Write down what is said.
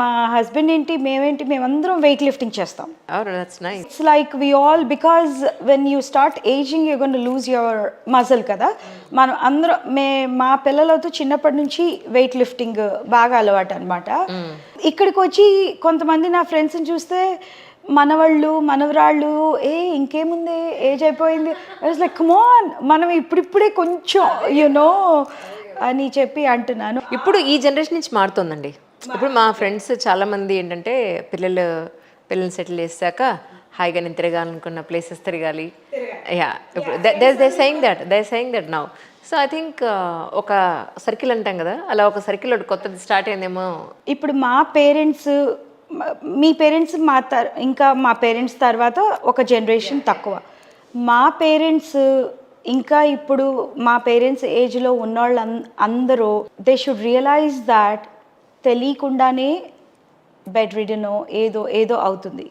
మా హస్బెండ్ ఏంటి మేమేంటి మేమందరం వెయిట్ లిఫ్టింగ్ చేస్తాం. That's nice. It's like we all because when you start ageing you gonna lose your muscle కదా. మనం అందరం మే మా పిల్లలతో చిన్నప్పటి నుంచి వెయిట్ లిఫ్టింగ్ బాగా అలవాటు అనమాట ఇక్కడికి వచ్చి కొంతమంది నా ఫ్రెండ్స్ని చూస్తే మనవాళ్ళు మనవరాళ్ళు ఏ ఇంకేముంది? ఏజ్ అయిపోయింది. లైక్ కమాన్ మనం ఇప్పుడిప్పుడే కొంచెం యునో అని చెప్పి అంటున్నాను. ఇప్పుడు ఈ జనరేషన్ నుంచి మారుతుందండి. ఇప్పుడు మా ఫ్రెండ్స్ చాలా మంది ఏంటంటే పిల్లలు పిల్లల్ని సెటిల్ చేశాక హాయిగా నేను తిరగాలనుకున్న ప్లేసెస్ తిరగాలి. యా ఇప్పుడు they saying that they saying that now so I think ఒక సర్కిల్ అంటాం కదా అలా ఒక సర్కిల్ ఒకటి కొత్తది స్టార్ట్ అయిందేమో. ఇప్పుడు మా పేరెంట్స్ మీ పేరెంట్స్ మా తర్ ఇంకా మా పేరెంట్స్ తర్వాత ఒక జనరేషన్ తక్కువ. మా పేరెంట్స్ ఇంకా ఇప్పుడు మా పేరెంట్స్ ఏజ్లో ఉన్నవాళ్ళు అందరూ దే షుడ్ రియలైజ్ దాట్ తెలియకుండానే బెడ్ రిడనో ఏదో ఏదో అవుతుంది.